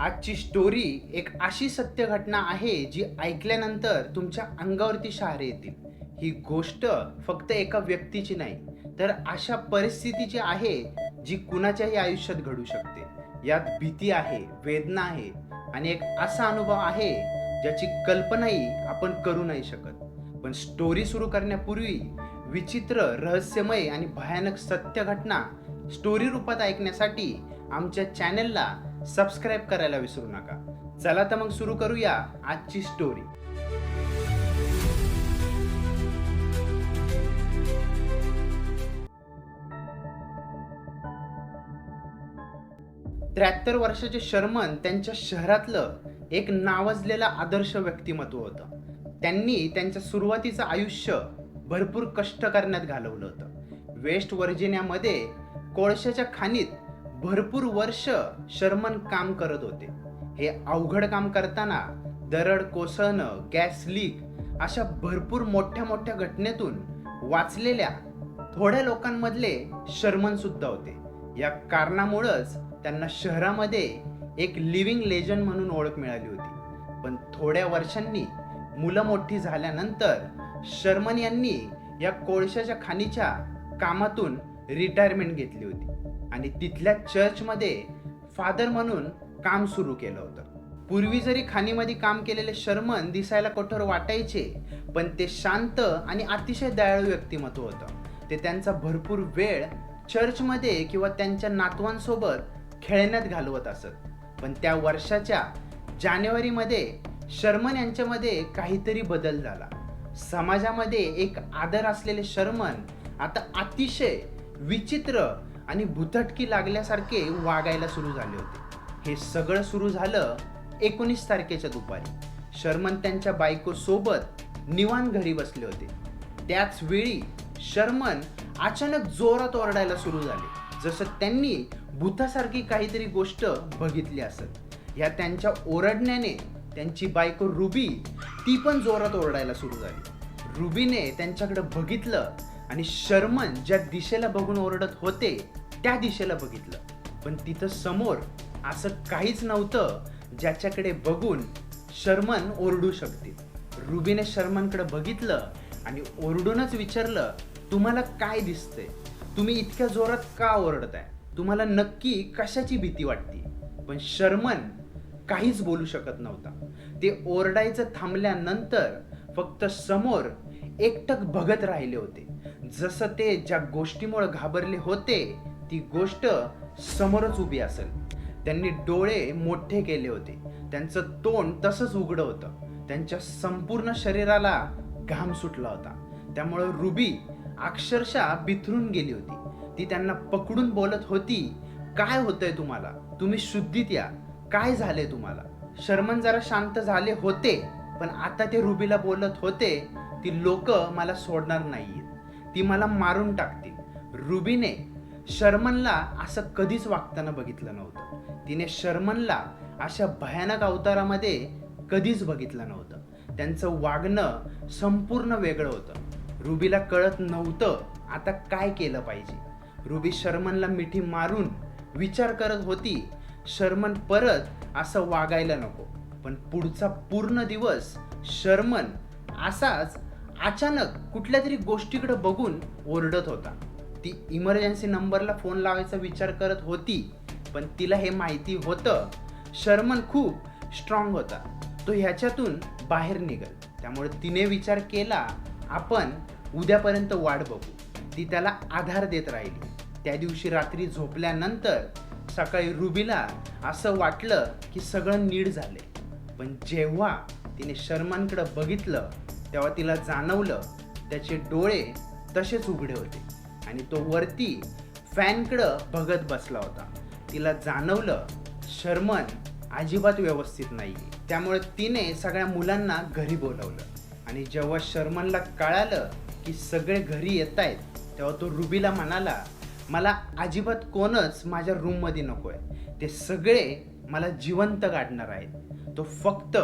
आजची स्टोरी एक अशी सत्य घटना आहे जी ऐकल्यानंतर तुमच्या अंगावरती शहारे येतील. ही गोष्ट फक्त एका व्यक्तीची नाही तर अशा परिस्थितीची आहे जी कुणाच्याही आयुष्यात घडू शकते. यात भीती आहे वेदना आहे आणि एक असा अनुभव आहे ज्याची कल्पनाही आपण करू नाही शकत. पण स्टोरी सुरू करण्यापूर्वी विचित्र रहस्यमय आणि भयानक सत्य घटना स्टोरी रूपात ऐकण्यासाठी आमच्या चॅनलला सबस्क्राईब करायला विसरू नका. चला तर मग सुरू करूया आजची स्टोरी त्र्याहत्तर वर्षाचे शर्मन त्यांच्या शहरातलं एक नावाजलेलं आदर्श व्यक्तिमत्व होतं. त्यांनी त्यांच्या सुरुवातीचं आयुष्य भरपूर कष्ट करण्यात घालवलं होतं. वेस्ट व्हर्जिनियामध्ये कोळशाच्या खाणीत भरपूर वर्ष शर्मन काम करत होते. हे अवघड काम करताना दरड कोसळणं गॅस लीक अशा भरपूर मोठ्या मोठ्या घटनेतून वाचलेल्या थोड्या लोकांमधले शर्मन सुद्धा होते. या कारणामुळंच त्यांना शहरामध्ये एक लिव्हिंग लेजंड म्हणून ओळख मिळाली होती. पण थोड्या वर्षांनी मुलं मोठी झाल्यानंतर शर्मन यांनी या कोळशाच्या खाणीच्या कामातून रिटायरमेंट घेतली होती. आणि तिथल्या चर्चमध्ये फादर म्हणून काम सुरू केलं होतं. पूर्वी जरी खाणीमध्ये काम केलेले शर्मन दिसायला कठोर वाटायचे पण ते शांत आणि अतिशय दयाळू व्यक्तिमत्व होतं. ते त्यांचा भरपूर वेळ चर्चमध्ये किंवा त्यांच्या नातवांसोबत खेळण्यात घालवत असत. पण त्या वर्षाच्या जानेवारीमध्ये शर्मन यांच्यामध्ये काहीतरी बदल झाला. समाजामध्ये एक आदर असलेले शर्मन आता अतिशय विचित्र आणि भुतटकी लागल्यासारखे वागायला सुरू झाले होते. हे सगळं सुरू झालं एकोणीस तारखेच्या दुपारी. शर्मन त्यांच्या बायकोसोबत निवान घरी बसले होते. त्याच वेळी शर्मन अचानक जोरात ओरडायला सुरू झाले. जसं त्यांनी भूतासारखी काहीतरी गोष्ट बघितली असत ह्या त्यांच्या ओरडण्याने त्यांची बायको रुबी ती पण जोरात ओरडायला सुरू झाली. रुबीने त्यांच्याकडे बघितलं आणि शर्मन ज्या दिशेला बघून ओरडत होते त्या दिशेला बघितलं. पण तिथं समोर असं काहीच नव्हतं ज्याच्याकडे बघून शर्मन ओरडू शकतील. रुबीने शर्मनकडे बघितलं आणि ओरडूनच विचारलं तुम्हाला काय दिसतंय? तुम्ही इतक्या जोरात का ओरडताय? तुम्हाला नक्की कशाची भीती वाटते? पण शर्मन काहीच बोलू शकत नव्हता. ते ओरडायचं थांबल्यानंतर फक्त समोर एकटक बघत राहिले होते. जसं ते ज्या गोष्टीमुळे घाबरले होते ती गोष्ट समोरच उभी असेल. त्यांनी डोळे मोठे केले होते. त्यांचं तोंड तसंच उघडं होतं. त्यांच्या संपूर्ण शरीराला घाम सुटला होता. त्यामुळे रुबी अक्षरशः बिथरून गेली होती. ती त्यांना पकडून बोलत होती काय होतंय तुम्हाला? तुम्ही शुद्धीत या. काय झाले तुम्हाला? शर्मन जरा शांत झाले होते पण आता ते रुबीला बोलत होते ती लोक मला सोडणार नाहीयेत ती मला मारून टाकतील. रुबीने शर्मनला असं कधीच वागताना बघितलं नव्हतं. तिने शर्मनला अशा भयानक अवतारामध्ये कधीच बघितलं नव्हतं. त्यांचं वागणं संपूर्ण वेगळं होतं. रुबीला कळत नव्हतं आता काय केलं पाहिजे. रुबी शर्मनला मिठी मारून विचार करत होती शर्मन परत असं वागायला नको. पण पुढचा पूर्ण दिवस शर्मन असाच अचानक कुठल्या तरी गोष्टीकडे बघून ओरडत होता. ती इमर्जन्सी नंबरला फोन लावायचा विचार करत होती पण तिला हे माहिती होतं. शर्मन खूप स्ट्रॉंग होता. तो ह्याच्यातून बाहेर निघल. त्यामुळे तिने विचार केला आपण उद्यापर्यंत वाट बघू. ती त्याला आधार देत राहिली. त्या दिवशी रात्री झोपल्यानंतर सकाळी रुबीला असं वाटलं की सगळं नीड झाले पण जेव्हा तिने शर्मांकडं बघितलं तेव्हा तिला जाणवलं त्याचे डोळे तसेच उघडे होते. आणि तो वरती फॅनकडं बघत बसला होता. तिला जाणवलं शर्मन अजिबात व्यवस्थित नाही त्यामुळे तिने सगळ्या मुलांना घरी बोलवलं. आणि जेव्हा शर्मनला कळालं की सगळे घरी येत आहेत तेव्हा तो रुबीला म्हणाला मला अजिबात कोणच माझ्या रूममध्ये नको आहे ते सगळे मला जिवंत काढणार आहेत. तो फक्त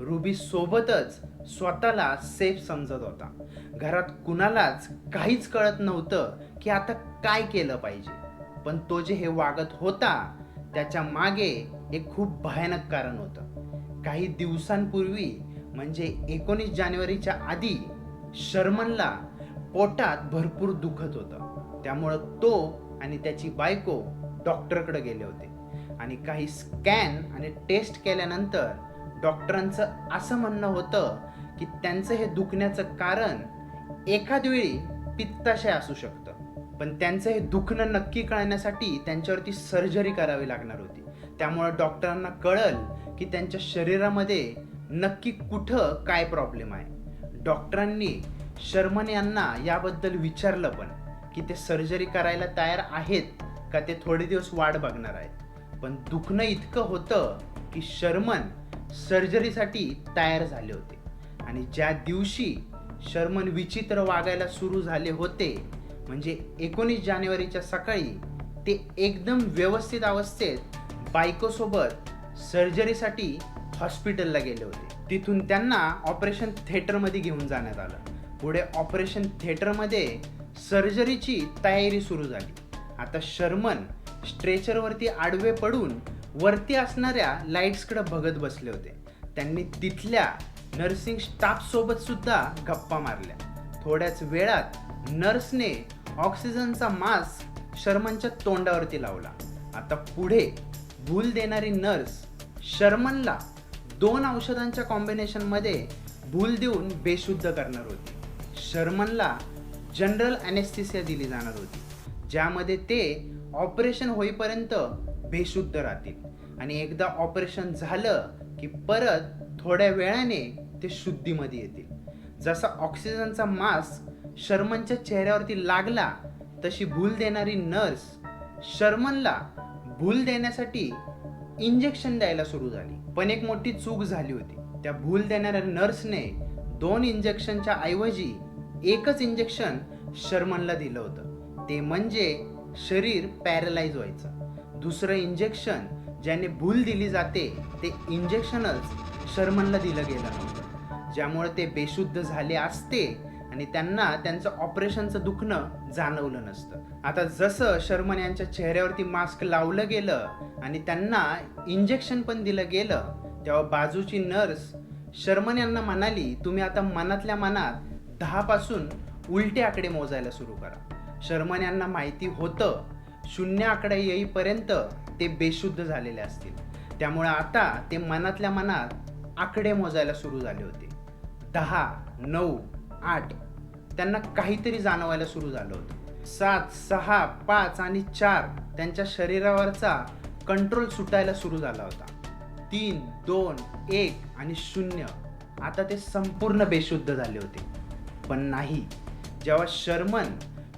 रुबी सोबतच स्वतःला सेफ समजत होता. घरात कुणालाच काहीच कळत नव्हतं की आता काय केलं पाहिजे. पण तो जे हे वागत होता त्याच्यामागे एक खूप भयानक कारण होतं. काही दिवसांपूर्वी म्हणजे एकोणीस जानेवारीच्या आधी शर्मनला पोटात भरपूर दुखत होतं. त्यामुळं तो आणि त्याची बायको डॉक्टरकडे गेले होते. आणि काही स्कॅन आणि टेस्ट केल्यानंतर डॉक्टरांचं असं म्हणणं होतं की त्यांचं हे दुखण्याचं कारण एखाद वेळी पित्ताशय असू शकतं. पण त्यांचं हे दुखणं नक्की कळण्यासाठी त्यांच्यावरती सर्जरी करावी लागणार होती. त्यामुळं डॉक्टरांना कळल की त्यांच्या शरीरामध्ये नक्की कुठं काय प्रॉब्लेम आहे. डॉक्टरांनी शर्मन यांना याबद्दल विचारलं पण की ते सर्जरी करायला तयार आहेत का ते थोडे दिवस वाट बघणार आहेत. पण दुखणं इतकं होतं की शर्मन सर्जरीसाठी तयार झाले होते. आणि ज्या दिवशी शर्मन विचित्र वागायला सुरू झाले होते म्हणजे एकोणीस जानेवारीच्या सकाळी ते एकदम व्यवस्थित अवस्थेत बायकोसोबत सर्जरीसाठी हॉस्पिटलला गेले होते. तिथून त्यांना ऑपरेशन थिएटरमध्ये घेऊन जाण्यात आलं. पुढे ऑपरेशन थिएटरमध्ये सर्जरीची तयारी सुरू झाली. आता शर्मन स्ट्रेचरवरती आडवे पडून वरती असणाऱ्या लाईट्सकडे बघत बसले होते. त्यांनी तिथल्या नर्सिंग स्टाफसोबत सुद्धा गप्पा मारल्या. थोड्याच वेळात नर्सने ऑक्सिजनचा मास्क शर्मनच्या तोंडावरती लावला. आता पुढे भूल देणारी नर्स शर्मनला दोन औषधांच्या कॉम्बिनेशनमध्ये भूल देऊन बेशुद्ध करणार होती. शर्मनला जनरल अनेस्थिसिया दिली जाणार होती ज्यामध्ये ते ऑपरेशन होईपर्यंत बेशुद्ध राहतील. आणि एकदा ऑपरेशन झालं की परत थोड्या वेळाने ते शुद्धीमध्ये येतील. जसा ऑक्सिजनचा मास्क शर्मनच्या चेहऱ्यावरती लागला तशी भूल देणारी नर्स शर्मनला भूल देण्यासाठी इंजेक्शन द्यायला सुरू झाली. पण एक मोठी चूक झाली होती. त्या भूल देणाऱ्या नर्सने दोन इंजेक्शनच्या ऐवजी एकच इंजेक्शन शर्मनला दिलं होतं. ते म्हणजे शरीर पॅरलाइज व्हायचं. दुसरं इंजेक्शन ज्याने भूल दिली जाते ते इंजेक्शनच शर्मनला दिलं गेलं नव्हतं. ज्यामुळे ते बेशुद्ध झाले असते आणि त्यांना त्यांचं ऑपरेशनचं दुखणं जाणवलं नसतं. आता जसं शर्मन यांच्या चेहऱ्यावरती मास्क लावलं गेलं आणि त्यांना इंजेक्शन पण दिलं गेलं तेव्हा बाजूची नर्स शर्मन यांना म्हणाली तुम्ही आता मनातल्या मनात दहापासून उलटे आकडे मोजायला सुरू करा. शर्मन यांना माहिती होतं शून्य आकडे येईपर्यंत ते बेशुद्ध झालेले असतील. त्यामुळे आता ते मनातल्या मनात आकडे मोजायला सुरू झाले होते. दहा नऊ आठ त्यांना काहीतरी जाणवायला सुरू झालं होतं. सात सहा पाच आणि चार त्यांच्या शरीरावरचा कंट्रोल सुटायला सुरू झाला होता. तीन दोन एक आणि शून्य. आता ते संपूर्ण बेशुद्ध झाले होते. पण नाही. जेव्हा शर्मन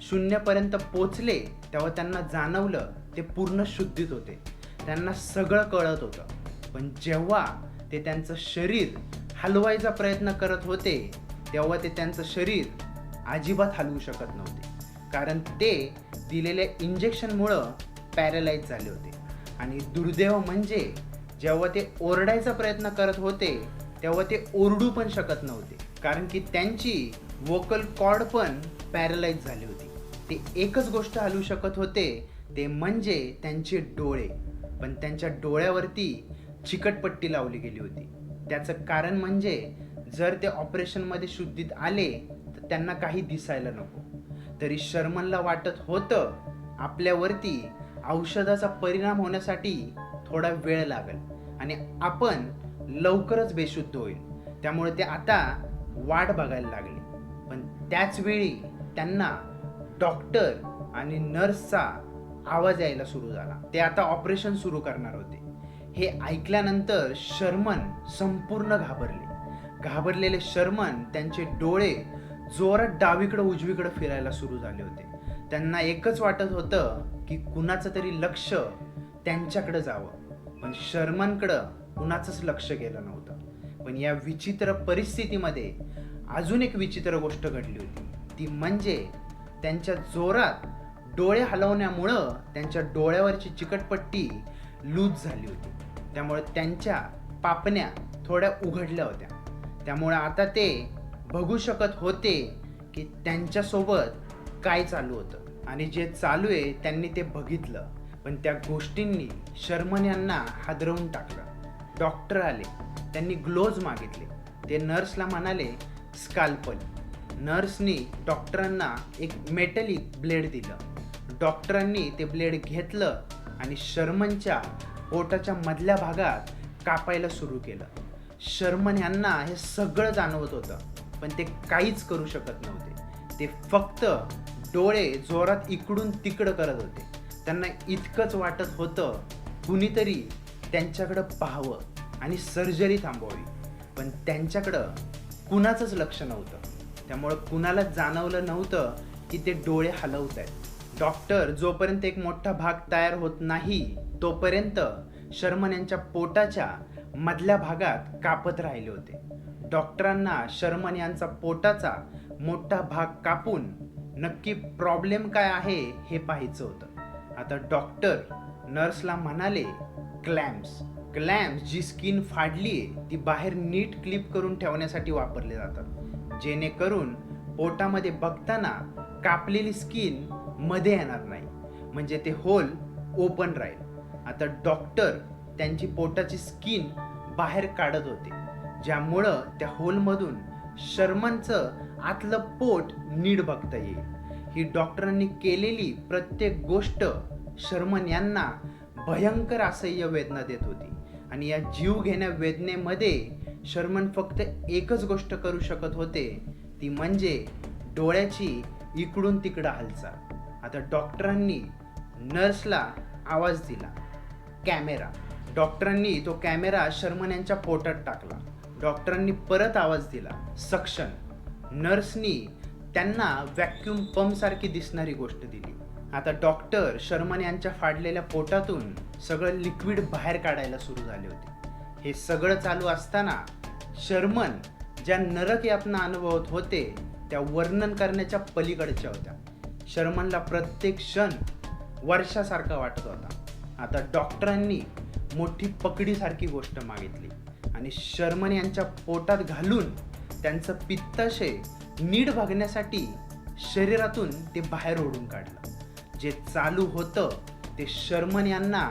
शून्यपर्यंत पोचले तेव्हा त्यांना जाणवलं ते पूर्ण शुद्धीत होते. त्यांना सगळं कळत होतं. पण जेव्हा ते त्यांचं शरीर हलवायचा प्रयत्न करत होते तेव्हा ते त्यांचं शरीर अजिबात हलवू शकत नव्हते. कारण ते दिलेल्या इंजेक्शनमुळं पॅरलाइज झाले होते. आणि दुर्दैव म्हणजे जेव्हा ते ओरडायचा प्रयत्न करत होते तेव्हा ते ओरडू पण शकत नव्हते. कारण की त्यांची वोकल कॉर्ड पण पॅरलाइज झाली होती. ते एकच गोष्ट हलवू शकत होते ते म्हणजे त्यांचे डोळे. पण त्यांच्या डोळ्यावरती चिकटपट्टी लावली गेली होती. त्याचं कारण म्हणजे जर ते ऑपरेशनमध्ये शुद्धीत आले तर त्यांना काही दिसायला नको. तरी शर्मनला वाटत होतं आपल्यावरती औषधाचा परिणाम होण्यासाठी थोडा वेळ लागेल आणि आपण लवकरच बेशुद्ध होईल. त्यामुळे ते आता वाट बघायला लागले. पण त्याच वेळी त्यांना डॉक्टर आणि नर्सचा आवाज यायला सुरू झाला. ते आता ऑपरेशन सुरू करणार होते. हे ऐकल्यानंतर शर्मन संपूर्ण घाबरले. घाबरलेले शर्मन त्यांचे डोळे जोरात डावीकडे उजवीकडे फिरायला सुरू झाले होते. त्यांना एकच वाटत होतं की कुणाचं तरी लक्ष त्यांच्याकडं जावं. पण शर्मनकडं कुणाचंच लक्ष गेलं नव्हतं. पण या विचित्र परिस्थितीमध्ये अजून एक विचित्र गोष्ट घडली होती. ती म्हणजे त्यांच्या जोरात डोळे हलवण्यामुळं त्यांच्या डोळ्यावरची चिकटपट्टी लूज झाली होती. त्यामुळे त्यांच्या पापण्या थोड्या उघडल्या होत्या. त्यामुळे आता ते बघू शकत होते की त्यांच्यासोबत काय चालू होतं. आणि जे चालू आहे त्यांनी ते बघितलं. पण त्या गोष्टींनी शर्मन यांना हादरवून टाकलं. डॉक्टर आले. त्यांनी ग्लोव्ज मागितले. ते नर्सला म्हणाले स्काल्पल. नर्सनी डॉक्टरांना एक मेटलिक ब्लेड दिलं. डॉक्टरांनी ते ब्लेड घेतलं आणि शर्मनच्या पोटाच्या मधल्या भागात कापायला सुरू केलं. शर्मन यांना हे सगळं जाणवत होतं पण ते काहीच करू शकत नव्हते. ते फक्त डोळे जोरात इकडून तिकडं करत होते. त्यांना इतकंच वाटत होतं कुणीतरी त्यांच्याकडं पाहावं आणि सर्जरी थांबवावी. पण त्यांच्याकडं कुणाचंच लक्ष नव्हतं. त्यामुळं कुणाला जाणवलं नव्हतं की ते डोळे हलवत आहेत. डॉक्टर जोपर्यंत एक मोठा भाग तयार होत नाही तोपर्यंत शर्मन यांच्या पोटाच्या मधल्या भागात कापत राहिले होते. डॉक्टरांना शर्मन यांचा पोटाचा मोठा भाग कापून नक्की प्रॉब्लेम काय आहे हे पाहायचं होतं. आता डॉक्टर नर्सला म्हणाले क्लॅम्प्स. क्लॅम्प्स जी स्किन फाडली आहे ती बाहेर नीट क्लिप करून ठेवण्यासाठी वापरले जातात. जेणेकरून पोटामध्ये बघताना कापलेली स्किनमध्ये येणार नाही. म्हणजे ते होल ओपन राहील. आता डॉक्टर त्यांची पोटाची स्किन बाहेर काढत होते. ज्यामुळं त्या होलमधून शर्मनचं आतलं पोट नीड बघता येईल. ही डॉक्टरांनी केलेली प्रत्येक गोष्ट शर्मन यांना भयंकर असह्य वेदना देत होती. आणि या जीव घेण्या वेदनेमध्ये शर्मन फक्त एकच गोष्ट करू शकत होते ती म्हणजे डोळ्याची इकडून तिकडं हालचाल. आता डॉक्टरांनी नर्सला आवाज दिला. कॅमेरा. डॉक्टरांनी तो कॅमेरा शर्मन यांच्या पोटात टाकला. डॉक्टरांनी परत आवाज दिला. सक्शन नर्सनी त्यांना व्हॅक्युम पंप सारखी दिसणारी गोष्ट दिली. आता डॉक्टर शर्मन यांच्या फाडलेल्या पोटातून सगळं लिक्विड बाहेर काढायला सुरू झाले होते. हे सगळं चालू असताना शर्मन ज्या नरक यातना अनुभवत होते त्या वर्णन करण्याच्या पलीकडच्या होत्या. शर्मनला प्रत्येक क्षण वर्षासारखा वाटत होता. आता डॉक्टरांनी मोठी पकडीसारखी गोष्ट मागितली आणि शर्मन यांच्या पोटात घालून त्यांचं पित्ताशय नीड बघण्यासाठी शरीरातून ते बाहेर ओढून काढलं. जे चालू होतं ते शर्मन यांना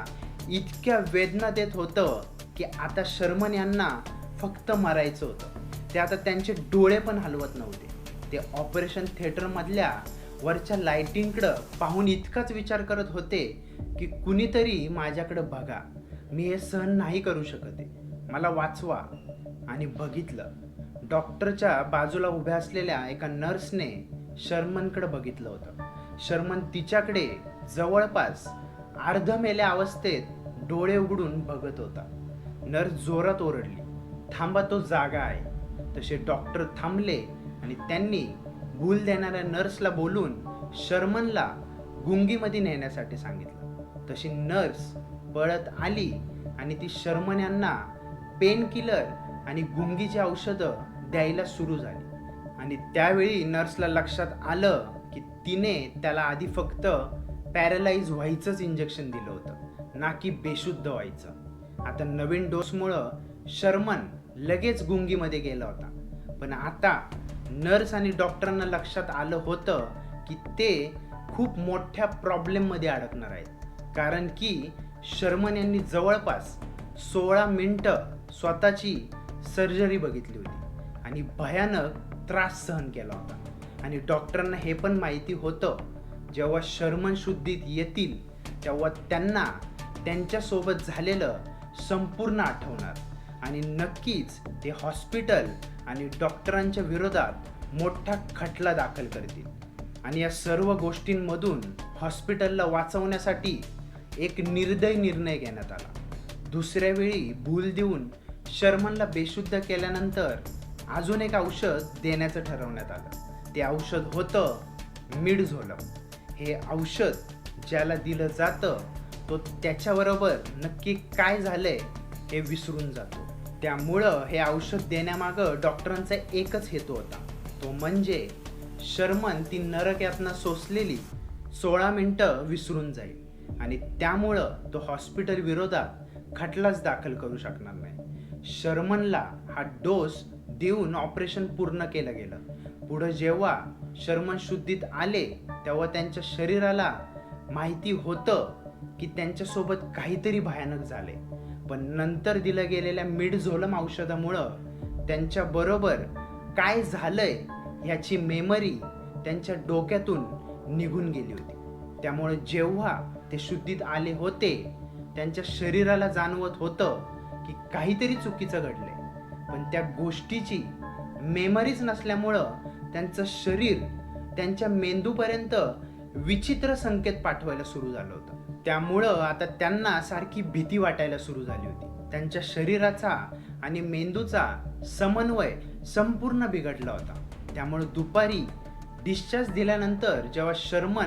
इतक्या वेदना देत होतं की आता शर्मन यांना फक्त मरायचं होतं. ते आता त्यांचे डोळे पण हलवत नव्हते. ते ऑपरेशन थिएटरमधल्या वरच्या लाईटिंगकडं पाहून इतकाच विचार करत होते की कुणीतरी माझ्याकडं बघा. मी हे सहन नाही करू शकत आहे. मला वाचवा. आणि बघितलं. डॉक्टरच्या बाजूला उभ्या असलेल्या एका नर्सने शर्मनकडं बघितलं होतं. शर्मन तिच्याकडे जवळपास अर्ध मेल्या अवस्थेत डोळे उघडून बघत होता. नर्स जोरात ओरडली. थांबा तो जागा आहे. तसे डॉक्टर थांबले आणि त्यांनी भूल देणाऱ्या नर्सला बोलून शर्मनला गुंगीमध्ये नेण्यासाठी सांगितलं. तशी नर्स पळत आली आणि ती शर्मन यांना पेन किलर आणि गुंगीची औषधं द्यायला सुरू झाली. आणि त्यावेळी नर्सला लक्षात आलं की तिने त्याला आधी फक्त पॅरलाइज व्हायचंच इंजेक्शन दिलं होतं ना की बेशुद्ध व्हायचं. आता नवीन डोसमुळं शर्मन लगेच गुंगीमध्ये गेला होता. पण आता नर्स आणि डॉक्टरांना लक्षात आलं होतं की ते खूप मोठ्या प्रॉब्लेममध्ये अडकणार आहेत. कारण की शर्मन यांनी जवळपास सोळा मिनटं स्वतःची सर्जरी बघितली होती आणि भयानक त्रास सहन केला होता. आणि डॉक्टरांना हे पण माहिती होतं जेव्हा शर्मन शुद्धीत येतील तेव्हा त्यांना त्यांच्यासोबत झालेलं संपूर्ण आठवणार. आणि नक्कीच ते हॉस्पिटल आणि डॉक्टरांच्या विरोधात मोठा खटला दाखल करतील. आणि या सर्व गोष्टींमधून हॉस्पिटलला वाचवण्यासाठी एक निर्दय निर्णय घेण्यात आला. दुसऱ्या वेळी भूल देऊन शर्मनला बेशुद्ध केल्यानंतर अजून एक औषध देण्याचं ठरवण्यात आलं. ते औषध होतं मिडझोलम. हे औषध ज्याला दिलं जातं तो त्याच्याबरोबर नक्की काय झालंय हे विसरून जातो. त्यामुळं हे औषध देण्यामागं डॉक्टरांचा एकच हेतू होता. तो म्हणजे शर्मन ती नरक यातना सोसलेली सोळा मिनटं विसरून जाईल. आणि त्यामुळं तो हॉस्पिटल विरोधात खटलाच दाखल करू शकणार नाही. शर्मनला हा डोस देऊन ऑपरेशन पूर्ण केलं गेलं. पुढं जेव्हा शर्मन शुद्धीत आले तेव्हा त्यांच्या शरीराला माहिती होतं की त्यांच्यासोबत काहीतरी भयानक झाले. पण नंतर दिलं गेलेल्या मिडझोलम औषधामुळं त्यांच्याबरोबर काय झालंय ह्याची मेमरी त्यांच्या डोक्यातून निघून गेली होती. त्यामुळे जेव्हा ते शुद्धीत आले होते त्यांच्या शरीराला जाणवत होतं की काहीतरी चुकीचं घडलंय. पण त्या गोष्टीची मेमरीच नसल्यामुळं त्यांचं शरीर त्यांच्या मेंदूपर्यंत विचित्र संकेत पाठवायला सुरू झालं होतं. त्यामुळं आता त्यांना सारखी भीती वाटायला सुरू झाली होती. त्यांच्या शरीराचा आणि मेंदूचा समन्वय संपूर्ण बिघडला होता. त्यामुळं दुपारी डिस्चार्ज दिल्यानंतर जेव्हा शर्मन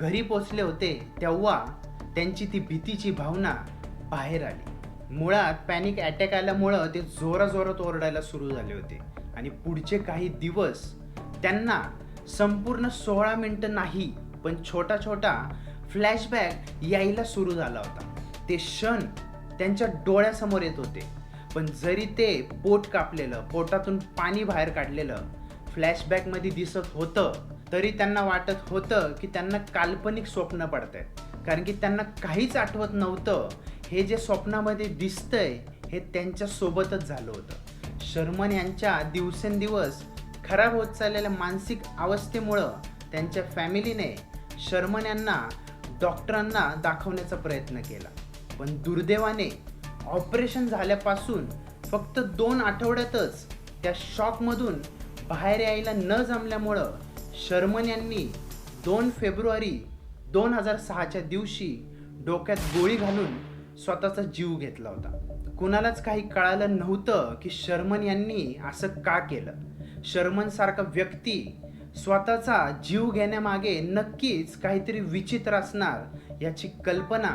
घरी पोचले होते तेव्हा त्यांची ती भीतीची भावना बाहेर आली. मुळात पॅनिक अटॅक आल्यामुळं ते जोराजोरात ओरडायला सुरू झाले होते. आणि पुढचे काही दिवस त्यांना संपूर्ण सोळा मिनटं नाही पण छोटा छोटा फ्लॅशबॅक यायला सुरू झाला होता. ते क्षण त्यांच्या डोळ्यासमोर येत होते. पण जरी ते पोट कापलेलं पोटातून पाणी बाहेर काढलेलं फ्लॅशबॅकमध्ये दिसत होतं तरी त्यांना वाटत होतं की त्यांना काल्पनिक स्वप्न पडत आहेत कारण की त्यांना काहीच आठवत नव्हतं. हे जे स्वप्नामध्ये दिसतंय हे त्यांच्यासोबतच झालं होतं. शर्मन यांच्या दिवसेंदिवस खराब होत चाललेल्या मानसिक अवस्थेमुळं त्यांच्या फॅमिलीने शर्मन यांना डॉक्टरांना दाखवण्याचा प्रयत्न केला. पण दुर्दैवाने ऑपरेशन झाल्यापासून फक्त दोन आठवड्यातच त्या शॉकमधून बाहेर यायला न जमल्यामुळं शर्मन यांनी दोन फेब्रुवारी दोन हजार सहाच्या दिवशी डोक्यात गोळी घालून स्वतःचा जीव घेतला होता. कुणालाच काही कळालं नव्हतं की शर्मन यांनी असं का केलं. शर्मनसारखा व्यक्ती स्वतःचा जीव घेण्यामागे नक्कीच काहीतरी विचित्र असणार याची कल्पना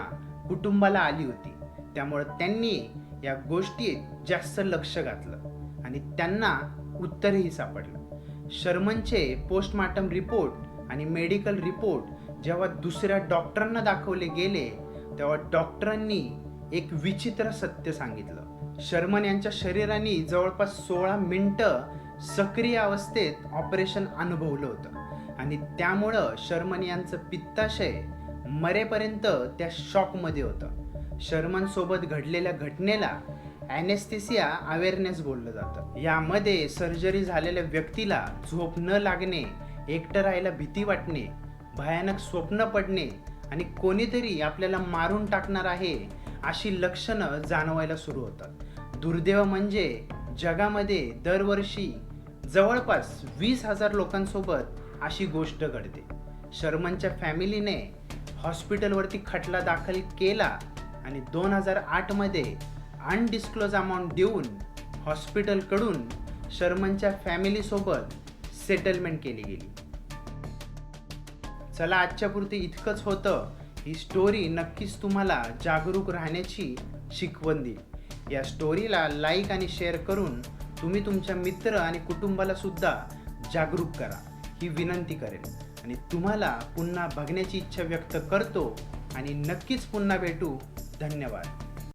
कुटुंबाला आली होती. त्यामुळे त्यांनी या गोष्टीत जास्त लक्ष घातलं आणि त्यांना उत्तरही सापडलं. शर्मनचे पोस्टमार्टम रिपोर्ट आणि मेडिकल रिपोर्ट जेव्हा दुसऱ्या डॉक्टरांना दाखवले गेले तेव्हा डॉक्टरांनी एक विचित्र सत्य सांगितलं. शर्मन यांच्या शरीराने जवळपास सोळा मिनटं सक्रिय अवस्थेत ऑपरेशन अनुभवलं होतं. आणि त्यामुळं शर्मन यांचं पित्ताशय मरेपर्यंत त्या शॉकमध्ये होतं. शर्मनसोबत घडलेल्या घटनेला ॲनेस्थेसिया अवेअरनेस बोललं जातं. यामध्ये सर्जरी झालेल्या व्यक्तीला झोप न लागणे एकटं राहायला भीती वाटणे भयानक स्वप्न पडणे आणि कोणीतरी आपल्याला मारून टाकणार आहे अशी लक्षणं जाणवायला सुरू होतात. दुर्दैव म्हणजे जगामध्ये दरवर्षी जवळपास वीस हजार लोकांसोबत अशी गोष्ट घडते. शर्मनच्या फॅमिलीने हॉस्पिटलवरती खटला दाखल केला आणि दोन हजार आठमध्ये अनडिस्क्लोज अमाऊंट देऊन हॉस्पिटलकडून शर्मनच्या फॅमिलीसोबत सेटलमेंट केली गेली. चला आजच्या पुरती इतकंच होतं. ही स्टोरी नक्कीच तुम्हाला जागरूक राहण्याची शिकवण देईल. या स्टोरीला लाईक आणि शेअर करून तुम्ही तुमच्या मित्र आणि कुटुंबाला सुद्धा जागरूक करा. ही विनंती करेन. आणि तुम्हाला पुन्हा बघण्याची इच्छा व्यक्त करतो. आणि नक्कीच पुन्हा भेटू. धन्यवाद.